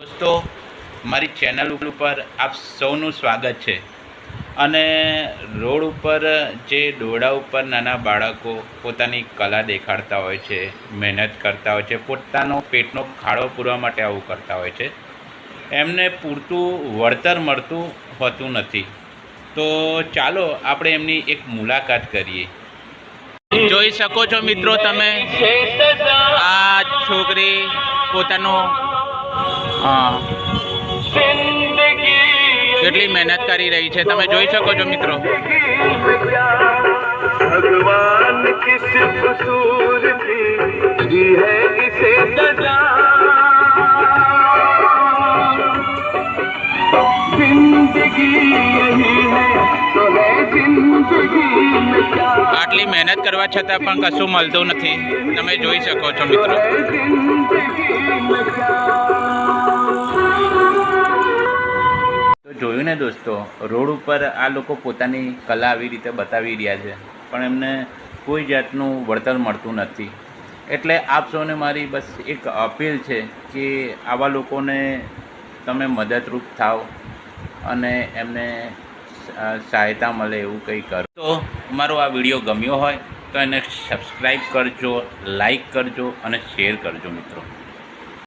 દોસ્તો, મારી ચેનલ ઉપર આપ સૌનું સ્વાગત છે. અને રોડ ઉપર જે દોડા ઉપર નાના બાળકો પોતાની કલા દેખાડતા હોય છે, મહેનત કરતા હોય છે, પોતાનો પેટનો ખાડો પૂરવા માટે આવું કરતા હોય છે. એમને પૂરતું વળતર મળતું હોતું નથી. તો ચાલો આપણે એમની એક મુલાકાત કરીએ. જોઈ શકો છો મિત્રો તમે, આ છોકરી પોતાનો હા કેટલી મહેનત કરી રહી છે તમે જોઈ શકો છો મિત્રો ભગવાન કિસ થી હૈ ઇસે આટલી મહેનત કરવા છતાં પણ કશું મળતું નથી તમે જોઈ શકો છો મિત્રો ને દોસ્તો, રોડ ઉપર આ લોકો પોતાની કલા આવી રીતે બતાવી રહ્યા છે, પણ એમને કોઈ જાતનું વળતર મળતું નથી. એટલે આપ સૌને મારી બસ એક અપીલ છે કે આવા લોકોને તમે મદદરૂપ થાઓ અને એમને સહાયતા મળે એવું કંઈ કરો. તો મારો આ વીડિયો ગમ્યો હોય તો એને સબસ્ક્રાઈબ કરજો લાઈક કરજો અને શેર કરજો મિત્રો.